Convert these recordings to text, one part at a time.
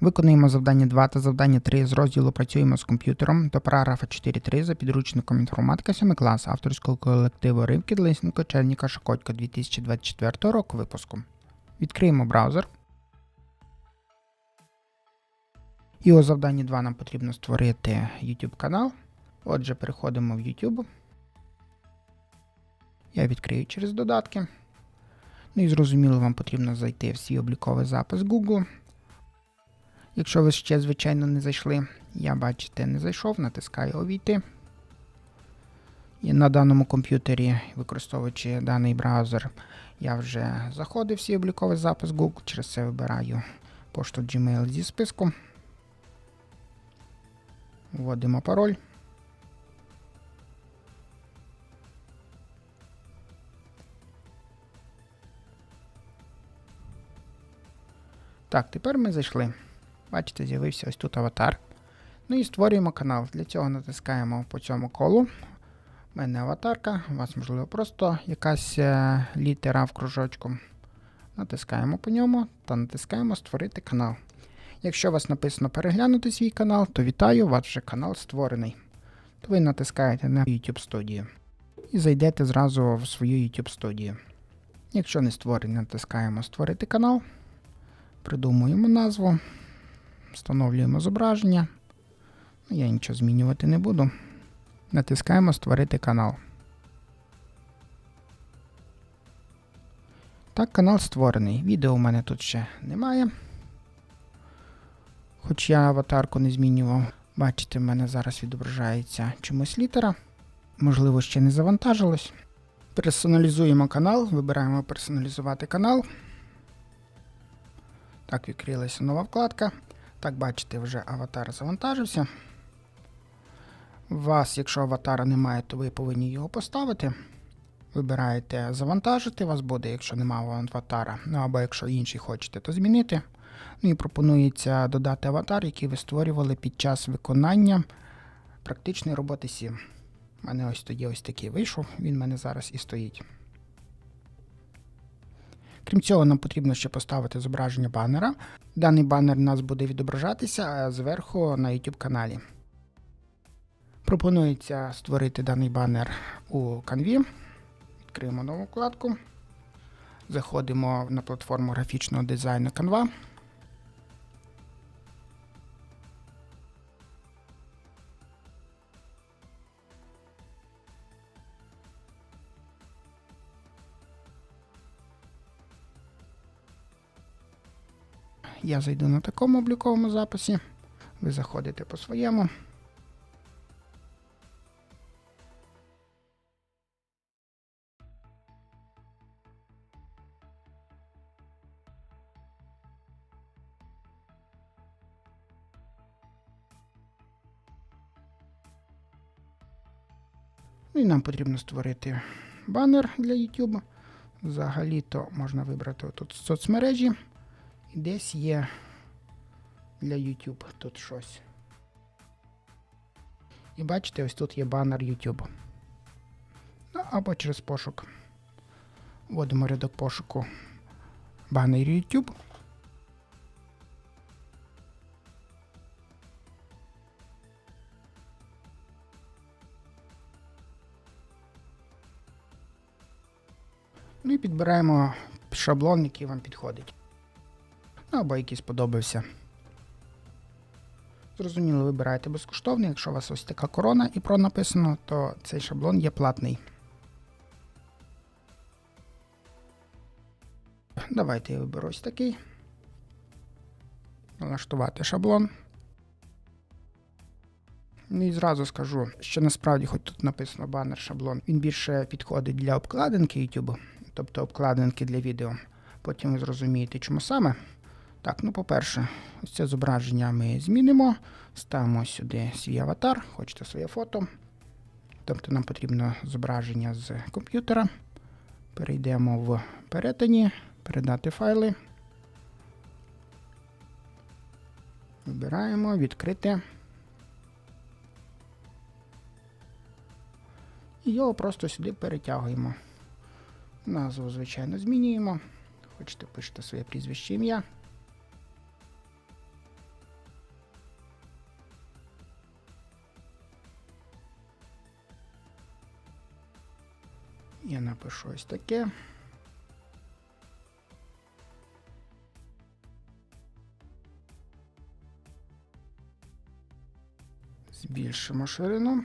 Виконуємо завдання 2 та завдання 3 з розділу Працюємо з комп'ютером до параграфа 4.3 за підручником інформатика 7 клас авторського колективу Ривки Лисенко Черніка Шакотько 2024 року випуску. Відкриємо браузер. І у завданні 2 нам потрібно створити YouTube канал. Отже, переходимо в YouTube. Я відкрию через додатки. Ну і зрозуміло, вам потрібно зайти в свій обліковий запис Google. Якщо ви ще, звичайно, не зайшли, я бачите, не зайшов, натискаю Увійти. І на даному комп'ютері, використовуючи даний браузер, я вже заходив в свій обліковий запис Google, через це вибираю пошту Gmail зі списку. Вводимо пароль. Так, тепер ми зайшли. Бачите, з'явився ось тут аватар. Ну і створюємо канал. Для цього натискаємо по цьому колу. У мене аватарка, у вас, можливо, просто якась е, літера в кружочку. Натискаємо по ньому та натискаємо Створити канал. Якщо у вас написано переглянути свій канал, то вітаю, у вас вже канал створений. То ви натискаєте на YouTube студію і зайдете зразу в свою YouTube студію. Якщо не створений, натискаємо Створити канал, придумуємо назву, встановлюємо зображення. Ну, Я нічого змінювати не буду. Натискаємо Створити канал. Так, канал створений. Відео у мене тут ще немає. Хоч я аватарку не змінював. Бачите, в мене зараз відображається чомусь літера. Можливо, ще не завантажилось. Персоналізуємо канал, вибираємо персоналізувати канал. Так, відкрилася нова вкладка. Так, бачите, вже аватар завантажився. У вас, якщо аватара немає, то ви повинні його поставити. Вибираєте завантажити, у вас буде, якщо немає аватара. Ну або якщо інший хочете, то змінити. Ну і пропонується додати аватар, який ви створювали під час виконання практичної роботи 7. У мене ось тоді ось такий вийшов, він в мене зараз і стоїть. Крім цього, нам потрібно ще поставити зображення банера. Даний банер у нас буде відображатися зверху на YouTube каналі. Пропонується створити даний банер у Canvі. Відкриємо нову вкладку. Заходимо на платформу графічного дизайну Canva. Я зайду на такому обліковому записі. Ви заходите по своєму. Ну і нам потрібно створити банер для YouTube. Взагалі-то можна вибрати тут соцмережі. Десь є для YouTube тут щось. І бачите, ось тут є банер YouTube. Ну, або через пошук. Вводимо рядок пошуку банер YouTube. Ну і підбираємо шаблон, який вам підходить. Або який сподобався. Зрозуміло, вибираєте безкоштовний. Якщо у вас ось така корона і про написано, то цей шаблон є платний. Давайте я виберу ось такий. Налаштувати шаблон. Ну і зразу скажу, що насправді, хоч тут написано банер шаблон, він більше підходить для обкладинки YouTube, тобто обкладинки для відео. Потім ви зрозумієте, чому саме. Так, ну по-перше, ось це зображення ми змінимо. Ставимо сюди свій аватар, хочете своє фото. Тобто нам потрібно зображення з комп'ютера. Перейдемо в перетині, передати файли. Вибираємо, відкрити. І його просто сюди перетягуємо. Назву, звичайно, змінюємо. Хочете, пишете своє прізвище ім'я. Я напишу ось таке. Збільшимо ширину.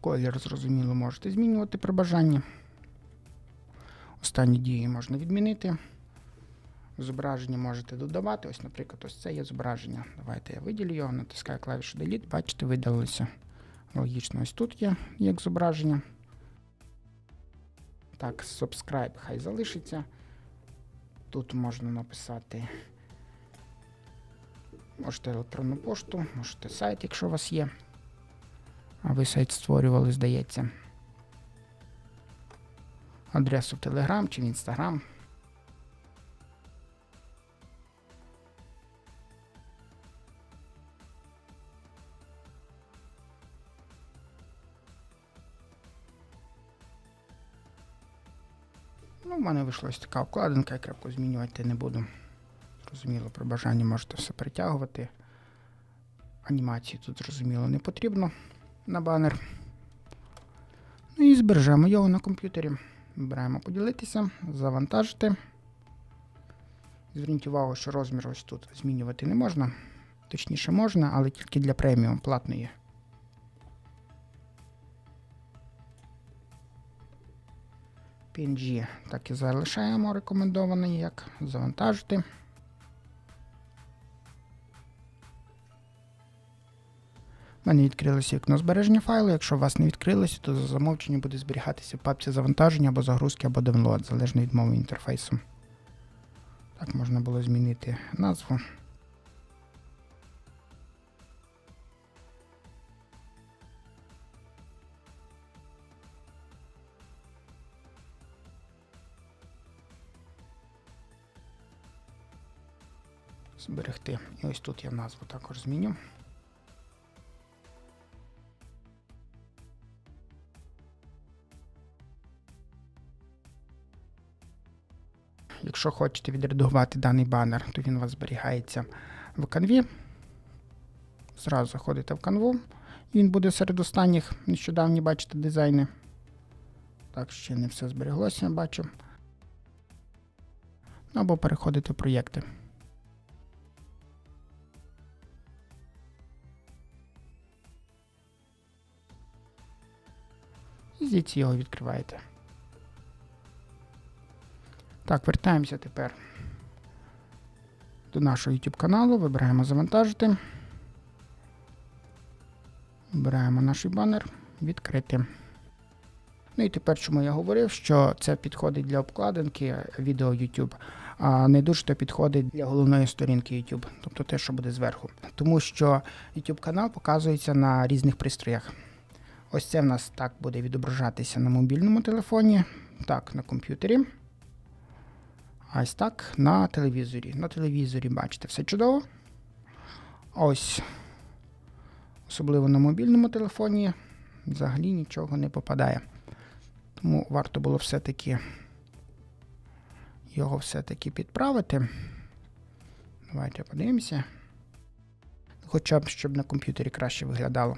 Колір, зрозуміло, можете змінювати при бажанні. Останні дії можна відмінити. Зображення можете додавати. Ось, наприклад, ось це є зображення. Давайте я виділю його, натискаю клавішу Delete. Бачите, видалилося. Логічно, ось тут є як зображення. Так, subscribe хай залишиться. Тут можна написати. Можете електронну пошту, можете сайт, якщо у вас є. А ви сайт створювали, здається. Адресу в Telegram чи в Instagram. Вийшла ось така вкладинка, я крапку змінювати не буду. Зрозуміло, при бажанні можете все перетягувати. Анімації тут, зрозуміло, не потрібно на банер. Ну і збережемо його на комп'ютері. Вибираємо поділитися, завантажити. Зверніть увагу, що розмір ось тут змінювати не можна. Точніше можна, але тільки для преміум платної. PNG так і залишаємо рекомендований, як завантажити. У мене відкрилося вікно збереження файлу. Якщо у вас не відкрилося, то за замовченням буде зберігатися в папці завантаження або загрузки, або download, залежно від мови інтерфейсу. Так, можна було змінити назву. Зберегти. І ось тут я назву також зміню. Якщо хочете відредагувати даний банер, то він у вас зберігається в канві. Зразу заходите в канву, і він буде серед останніх нещодавні, бачите, дизайни. Так, ще не все збереглося, бачу. Або переходите в проєкти. І звідси його відкриваєте. Так, вертаємося тепер до нашого YouTube каналу. Вибираємо завантажити. Вибираємо наш банер, відкрити. Ну і тепер, чому я говорив, що це підходить для обкладинки відео YouTube, а не дуже то підходить для головної сторінки YouTube, тобто те, що буде зверху. Тому що YouTube канал показується на різних пристроях. Ось це в нас так буде відображатися на мобільному телефоні, так, на комп'ютері. А ось так на телевізорі. На телевізорі, бачите, все чудово. Ось. Особливо на мобільному телефоні взагалі нічого не попадає. Тому варто було все-таки його все-таки підправити. Давайте подивимося. Хоча б, щоб на комп'ютері краще виглядало.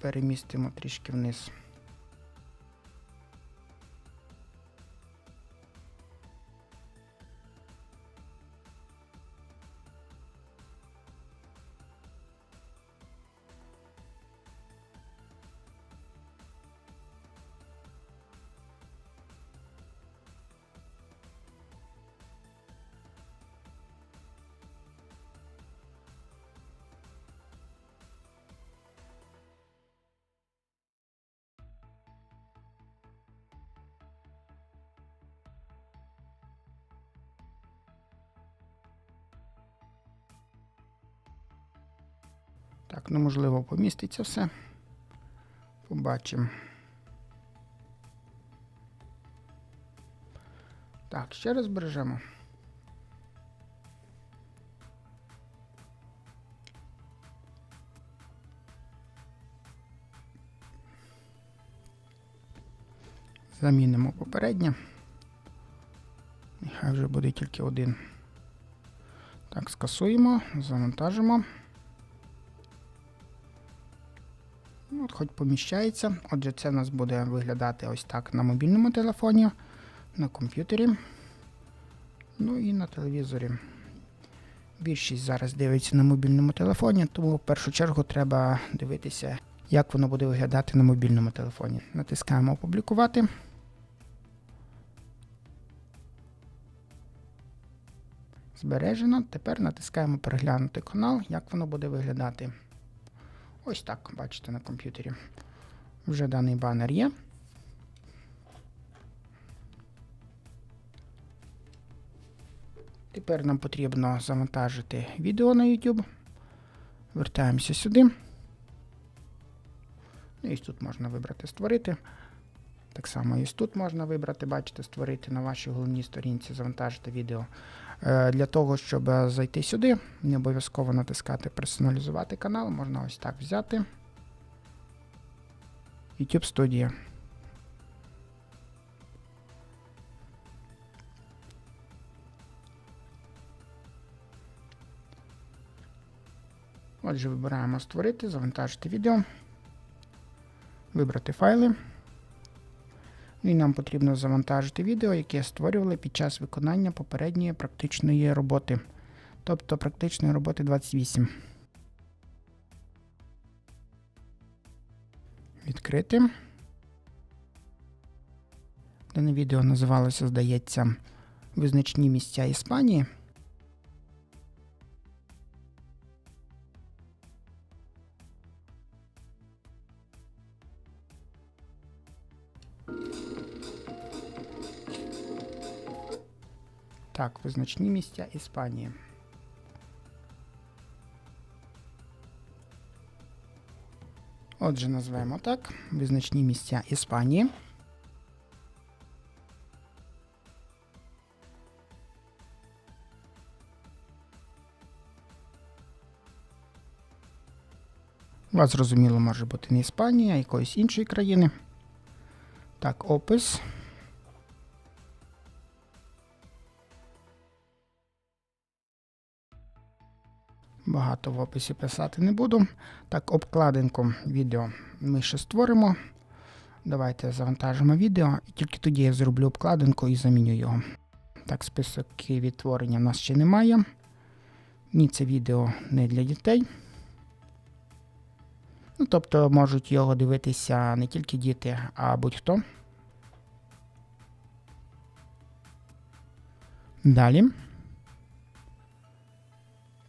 Перемістимо трішки вниз. Так, ну можливо, поміститься все. Побачимо. Так, ще раз бережемо. Замінимо попереднє. Нехай вже буде тільки один. Так, скасуємо, завантажимо. От хоч поміщається. Отже, це у нас буде виглядати ось так на мобільному телефоні, на комп'ютері, ну і на телевізорі. Більшість зараз дивиться на мобільному телефоні, тому в першу чергу треба дивитися, як воно буде виглядати на мобільному телефоні. Натискаємо Опублікувати. Збережено. Тепер натискаємо переглянути канал, як воно буде виглядати. Ось так, бачите, на комп'ютері. Вже даний банер є. Тепер нам потрібно завантажити відео на YouTube. Вертаємося сюди. Ну, І тут можна вибрати створити. Так само і тут можна вибрати, бачите, створити на вашій головній сторінці, завантажити відео. Е, Для того, щоб е, зайти сюди, не обов'язково натискати персоналізувати канал, можна ось так взяти. YouTube Studio. Отже, вибираємо створити, завантажити відео, вибрати файли. Ну І нам потрібно завантажити відео, яке створювали під час виконання попередньої практичної роботи. Тобто практичної роботи 28. Відкрити. Дане відео називалося, здається, Визначні місця Іспанії. Так, визначні місця Іспанії. Отже, назвемо так. Визначні місця Іспанії. У вас, зрозуміло, може бути не Іспанія, а якоїсь іншої країни. Так, опис. Багато в описі писати не буду. Так, обкладинку відео ми ще створимо. Давайте завантажимо відео, і тільки тоді я зроблю обкладинку і заміню його. Так, список відтворення в нас ще немає. Ні, це відео не для дітей. Ну, тобто можуть його дивитися не тільки діти, а будь-хто. Далі.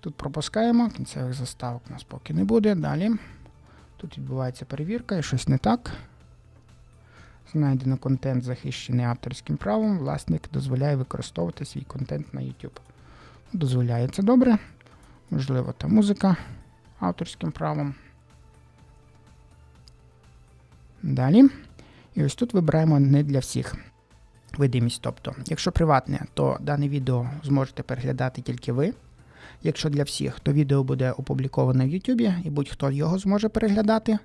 Тут пропускаємо, кінцевих заставок у нас поки не буде. Далі. Тут відбувається перевірка і щось не так. Знайдено контент, захищений авторським правом. Власник дозволяє використовувати свій контент на YouTube. Дозволяє це добре. Можливо, та музика авторським правом. Далі. І ось тут вибираємо не для всіх видимість. Тобто, якщо приватне, то дане відео зможете переглядати тільки ви. Якщо для всіх, то відео буде опубліковане в YouTube і будь-хто його зможе переглядати.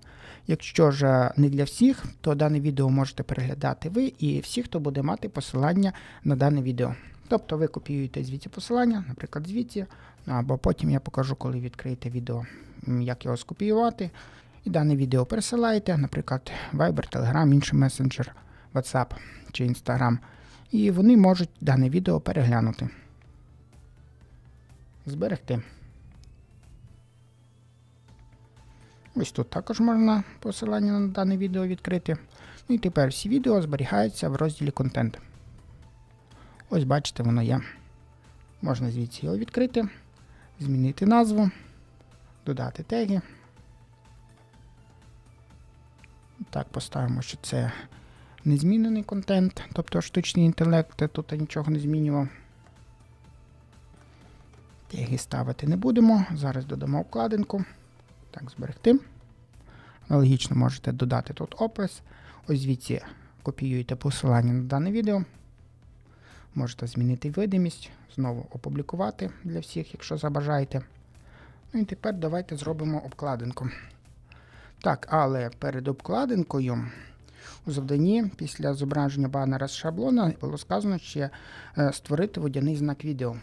Якщо ж не для всіх, то дане відео можете переглядати ви і всі, хто буде мати посилання на дане відео. Тобто ви копіюєте звідси посилання, наприклад, звідси, або потім я покажу, коли відкриєте відео, як його скопіювати. І дане відео пересилаєте, наприклад, Viber, Telegram, інший месенджер, WhatsApp чи Instagram. І вони можуть дане відео переглянути. Зберегти. Ось тут також можна посилання на дане відео відкрити. Ну і тепер всі відео зберігаються в розділі контент. Ось бачите, воно є. Можна звідси його відкрити, змінити назву, додати теги. Так, поставимо, що це незмінений контент, тобто штучний інтелект, тут нічого не змінював. Теги ставити не будемо. Зараз додамо вкладинку. Так, зберегти. Аналогічно можете додати тут опис. Ось звідси копіюєте посилання на дане відео. Можете змінити видимість, знову опублікувати для всіх, якщо забажаєте. Ну і тепер давайте зробимо обкладинку. Так, але перед обкладинкою у завданні після зображення банера з шаблона було сказано ще е, створити водяний знак відео.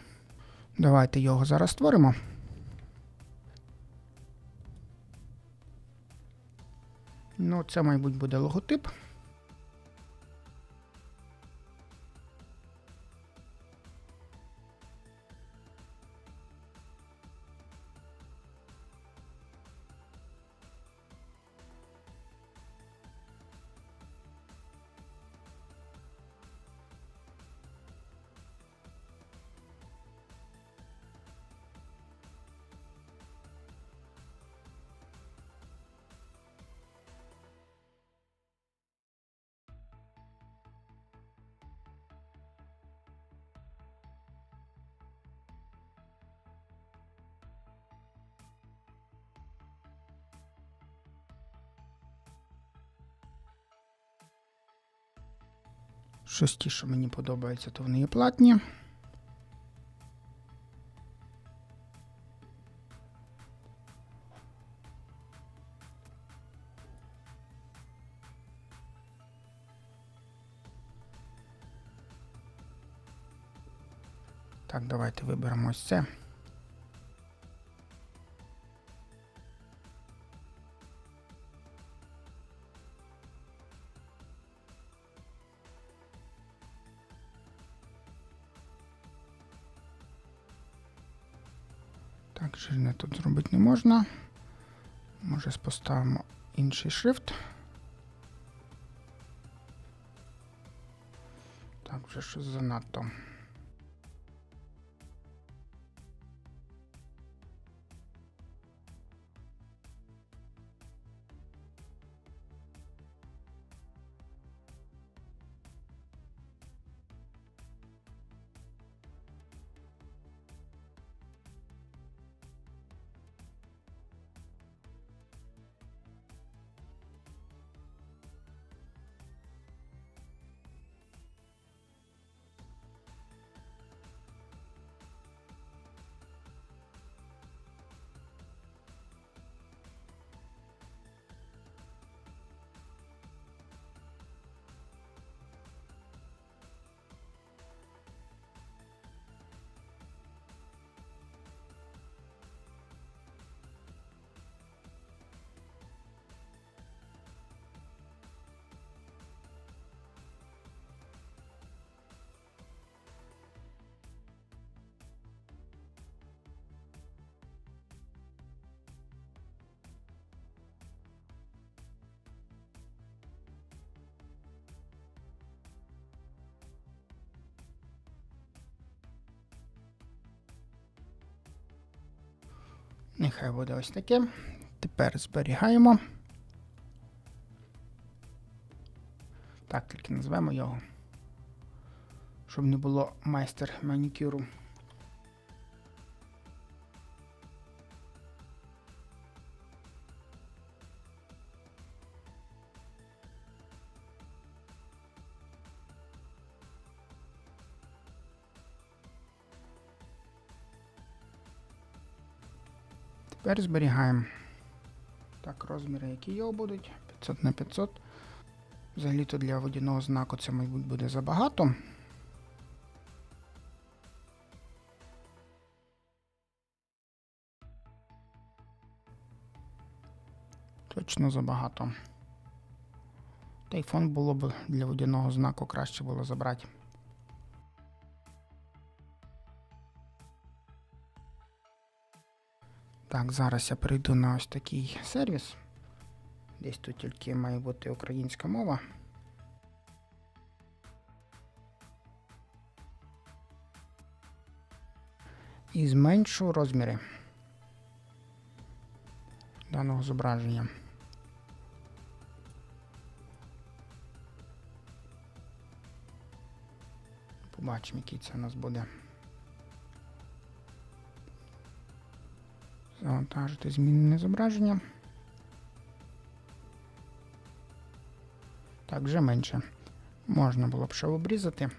Давайте його зараз створимо. Ну, це, мабуть, буде логотип. Щось що мені подобається, то вони є платні. Так, давайте виберемо ось це. Так, жирне тут зробити не можна. Може поставимо інший шрифт. Так, вже щось занадто. Нехай буде ось таке. Тепер зберігаємо. Так, тільки назвемо його. Щоб не було майстер манікюру. Тепер зберігаємо. Так, розміри, які його будуть. 500 на 500. Взагалі-то для водяного знаку це, мабуть, буде забагато. Точно забагато. Та й фон було б для водяного знаку краще було забрати. Так, зараз я перейду на ось такий сервіс. Десь тут тільки має бути українська мова. І зменшу розміри даного зображення. Побачимо, який це у нас буде. Завантажити змінене зображення. Так, вже менше. Можна було б ще обрізати.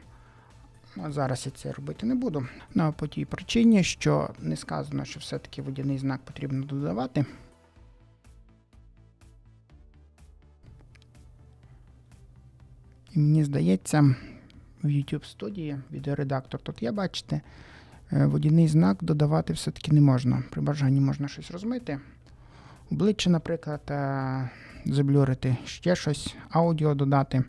Ну, зараз я це робити не буду. Ну, по тій причині, що не сказано, що все-таки водяний знак потрібно додавати. І мені здається, в YouTube студії відеоредактор тут є, бачите, водяний знак додавати все-таки не можна. При бажанні можна щось розмити. обличчя, наприклад, е, заблюрити, ще щось, аудіо додати,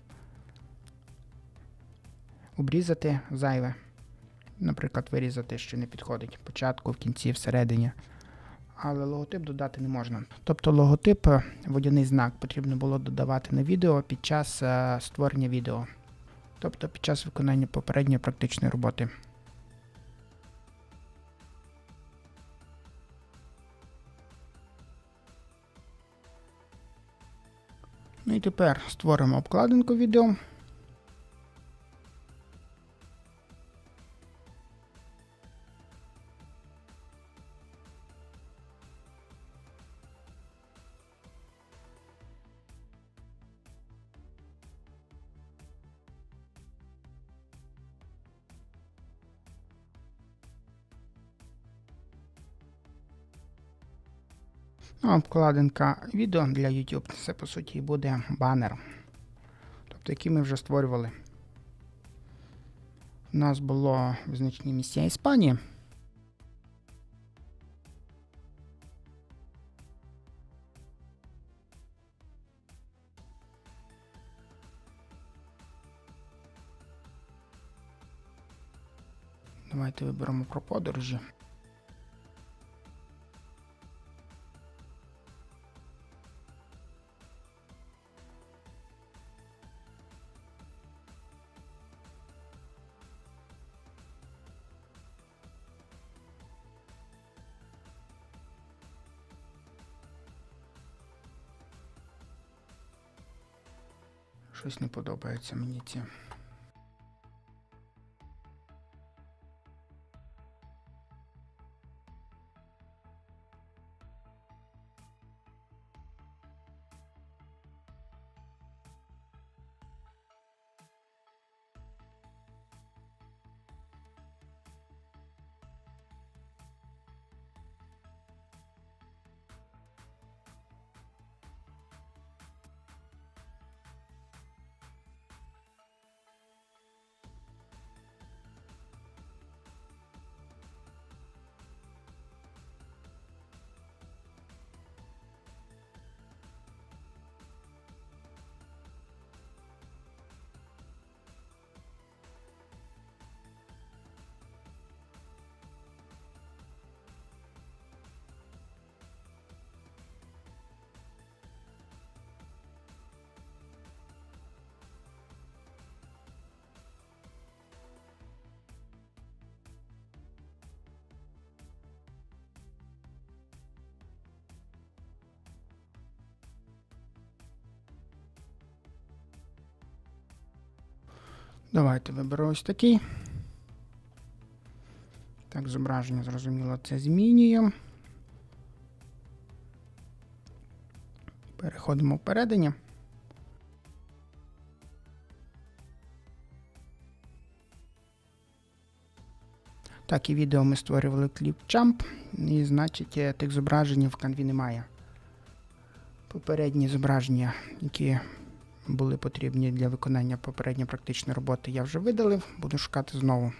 обрізати зайве. Наприклад, вирізати, що не підходить початку, в кінці, всередині. Але логотип додати не можна. Тобто логотип, е, водяний знак потрібно було додавати на відео під час е, створення відео. Тобто під час виконання попередньої практичної роботи. І тепер створимо обкладинку відео. Ну, а відео для YouTube це по суті буде банер. Тобто, який ми вже створювали. У нас було визначені місця Іспанії. Давайте виберемо про подорожі. Щось не подобається мені ці. Давайте виберу ось такий. Так, зображення, зрозуміло, це змінюємо. Переходимо в передання. Так, і відео ми створювали кліп Champ, і значить е, тих зображень в канві немає. Попередні зображення, які були потрібні для виконання попередньої практичної роботи, я вже видалив, буду шукати знову.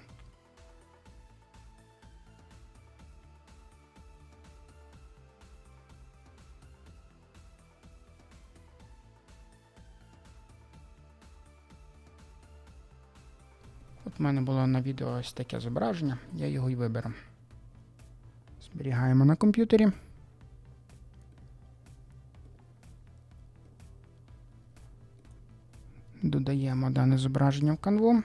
От в мене було на відео ось таке зображення, я його і виберу. Зберігаємо на комп'ютері. Додаємо дане зображення в канву.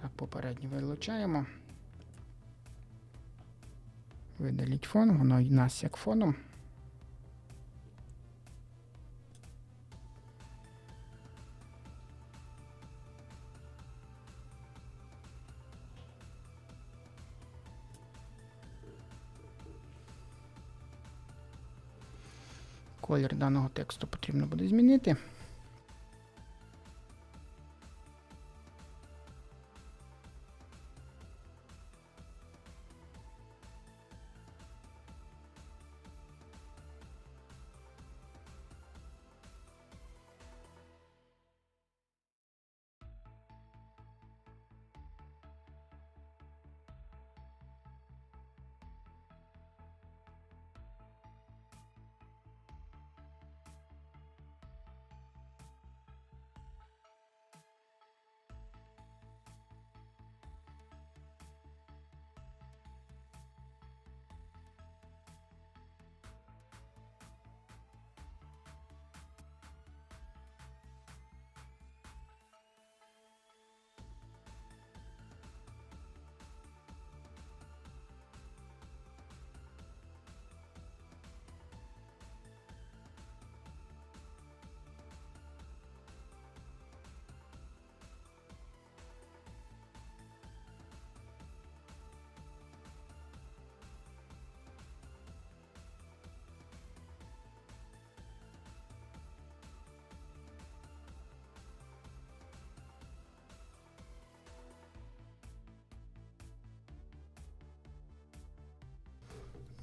Так, попередньо вилучаємо. Видаліть фон, воно у нас як фоном. Колір даного тексту потрібно буде змінити.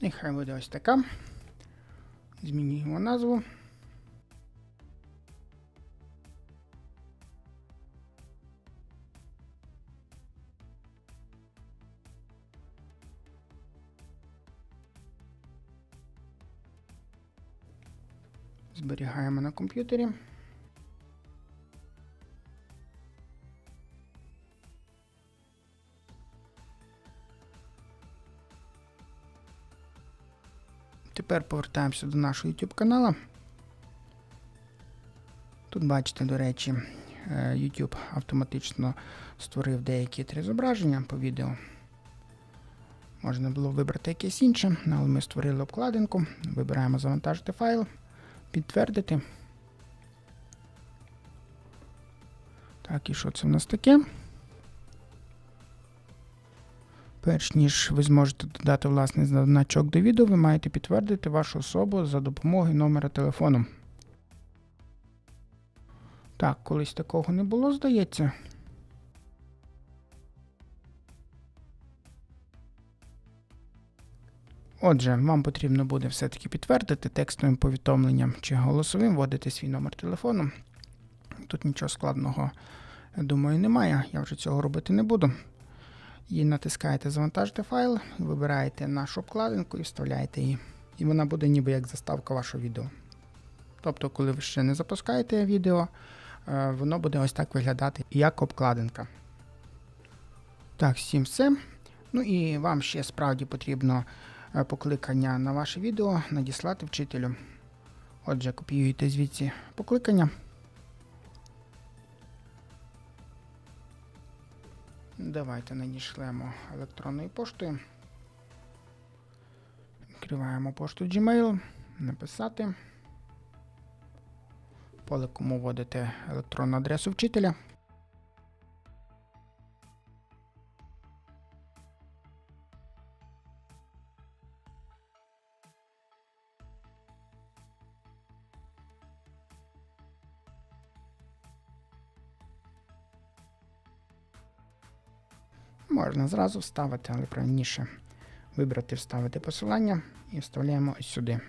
Нехай буде ось така. Змінюємо назву. Зберігаємо на комп'ютері. Тепер повертаємося до нашого YouTube каналу. Тут бачите, до речі, е, YouTube автоматично створив деякі три зображення по відео. Можна було вибрати якесь інше, але ми створили обкладинку. Вибираємо завантажити файл, підтвердити. Так, і що це в нас таке? Перш ніж ви зможете додати власний значок до відео, ви маєте підтвердити вашу особу за допомогою номера телефону. Так, колись такого не було, здається. Отже, вам потрібно буде все-таки підтвердити текстовим повідомленням чи голосовим, вводити свій номер телефону. Тут нічого складного, я думаю, немає. Я вже цього робити не буду. І натискаєте завантажити файл, вибираєте нашу обкладинку і вставляєте її. І вона буде ніби як заставка вашого відео. Тобто, коли ви ще не запускаєте відео, е, воно буде ось так виглядати, як обкладинка. Так, всім все. Ну і вам ще справді потрібно е, покликання на ваше відео надіслати вчителю. Отже, копіюєте звідси покликання. Давайте надішлемо електронною поштою. Відкриваємо пошту Gmail, написати. Поле кому вводите електронну адресу вчителя. Можна зразу вставити, але правильніше вибрати вставити посилання і вставляємо ось сюди.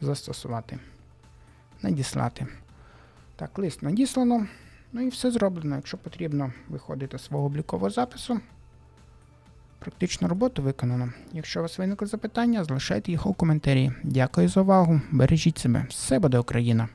Застосувати. Надіслати. Так, лист надіслано. Ну і все зроблено. Якщо потрібно виходити з свого облікового запису. Практичну роботу виконано. Якщо у вас виникли запитання, залишайте їх у коментарі. Дякую за увагу. Бережіть себе. Все буде Україна!